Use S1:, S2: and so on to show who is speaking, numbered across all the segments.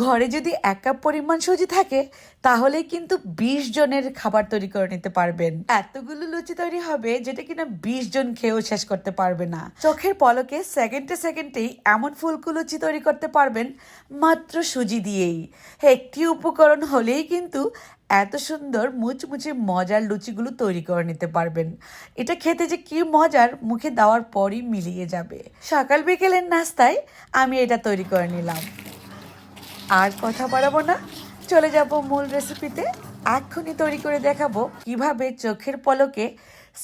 S1: ঘরে যদি এক কাপ পরিমাণ সুজি থাকে তাহলে কিন্তু বিশ জনের খাবার তৈরি করে নিতে পারবেন। এতগুলো লুচি তৈরি হবে যেটা কিনা বিশ জন খেয়েও শেষ করতে পারবে না। চোখের পলকে সেকেন্ডে সেকেন্ডেই এমন ফুলকু লুচি তৈরি করতে পারবেন মাত্র সুজি দিয়েই। একটি উপকরণ হলেই কিন্তু এত সুন্দর মুচমুচে মজার লুচিগুলো তৈরি করে নিতে পারবেন। এটা খেতে যে কি মজার, মুখে দেওয়ার পরই মিলিয়ে যাবে। সকাল বিকেলের নাস্তায় আমি এটা তৈরি করে নিলাম। আর কথা বাড়াবো না। চলে যাব মূল রেসিপিতে এক্ষুনি তৈরি করে দেখাবো কীভাবে চোখের পলকে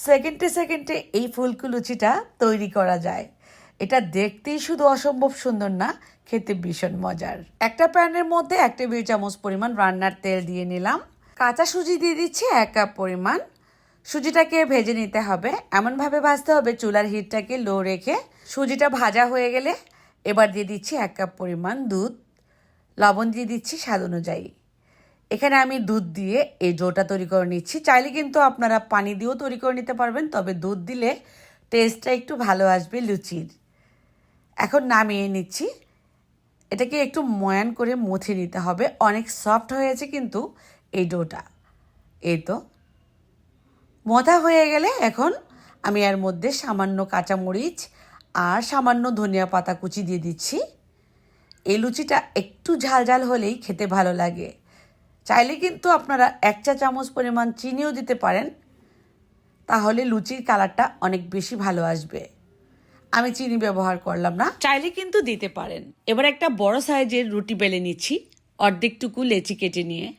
S1: সেকেন্ডে সেকেন্ডে এই ফুলকু লুচিটা তৈরি করা যায়। এটা দেখতেই শুধু অসম্ভব সুন্দর না, খেতে ভীষণ মজার। একটা প্যানের মধ্যে এক টেবিল চামচ পরিমাণ রান্নার তেল দিয়ে নিলাম। কাঁচা সুজি দিয়ে দিচ্ছি এক কাপ পরিমাণ। সুজিটাকে ভেজে নিতে হবে। এমনভাবে ভাজতে হবে চুলার হিটটাকে লো রেখে। সুজিটা ভাজা হয়ে গেলে এবার দিয়ে দিচ্ছি এক কাপ পরিমাণ দুধ। লবণ দিয়ে দিচ্ছি স্বাদ অনুযায়ী। এখানে আমি দুধ দিয়ে এই ডোটা তৈরি করে নিচ্ছি। চাইলে কিন্তু আপনারা পানি দিয়েও তৈরি করে নিতে পারবেন, তবে দুধ দিলে টেস্টটা একটু ভালো আসবে লুচির। এখন নামিয়ে নিচ্ছি। এটাকে একটু ময়ান করে মুছে নিতে হবে। অনেক সফট হয়েছে কিন্তু এই ডোটা। এই তো। মথা হয়ে গেলে এখন আমি এর মধ্যে সামান্য কাঁচামরিচ আর সামান্য ধনিয়া পাতা কুচি দিয়ে দিচ্ছি। এই লুচিটা একটু ঝাল ঝাল হলেই খেতে ভালো লাগে। চাইলে কিন্তু আপনারা এক চা চামচ পরিমাণ চিনিও দিতে পারেন। তাহলে লুচির কালারটা অনেক বেশি ভালো আসবে। আমি চিনি ব্যবহার করলাম না। চাইলে কিন্তু দিতে পারেন। এবার একটা বড় সাইজের রুটি বেলে নিচ্ছি, অর্ধেকটুকু লেচি কেটে নিয়ে।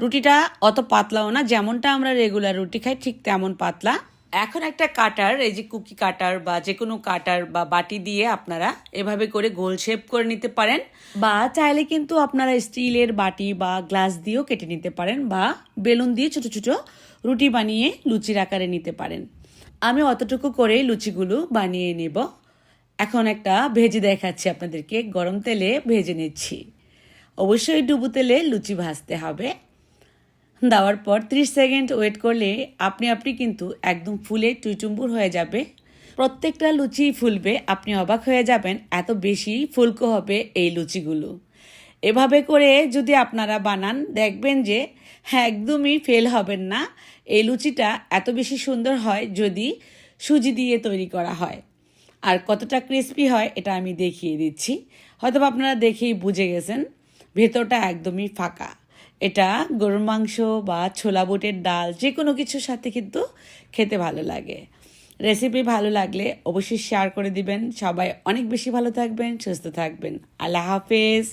S1: রুটিটা অত পাতলাও না, যেমনটা আমরা রেগুলার রুটি খাই, ঠিক তেমন পাতলা। এখন একটা কাটার, এই যে কুকি কাটার বা যে কোনো কাটার বা বাটি দিয়ে আপনারা এভাবে করে গোল শেপ করে নিতে পারেন। বা চাইলে কিন্তু আপনারা স্টিলের বাটি বা গ্লাস দিয়েও কেটে নিতে পারেন বা বেলুন দিয়ে ছোট ছোট রুটি বানিয়ে লুচির আকারে নিতে পারেন। আমি অতটুকু করেই লুচিগুলো বানিয়ে নেব। এখন একটা ভেজে দেখাচ্ছি আপনাদেরকে, গরম তেলে ভেজে নিচ্ছি। অবশ্যই ডুবু তেলে লুচি ভাজতে হবে। দেওয়ার পর ত্রিশ সেকেন্ড ওয়েট করলে আপনি আপনি কিন্তু একদম ফুলে টুইটুম্বুর হয়ে যাবে। প্রত্যেকটা লুচি ফুলবে, আপনি অবাক হয়ে যাবেন এত বেশি ফুলকো হবে এই লুচিগুলো। এভাবে করে যদি আপনারা বানান, দেখবেন যে হ্যাঁ একদমই ফেল হবেন না। এই লুচিটা এত বেশি সুন্দর হয় যদি সুজি দিয়ে তৈরি করা হয়। আর কতটা ক্রিস্পি হয় এটা আমি দেখিয়ে দিচ্ছি। হয়তো আপনারা দেখেই বুঝে গেছেন, ভেতরটা একদমই ফাঁকা। এটা গরুর মাংস বা ছোলা বুটের ডাল যে কোনো কিছুর সাথে কিন্তু খেতে ভালো লাগে। রেসিপি ভালো লাগলে অবশ্যই শেয়ার করে দিবেন। সবাই অনেক বেশি ভালো থাকবেন, সুস্থ থাকবেন। আল্লাহ হাফেজ।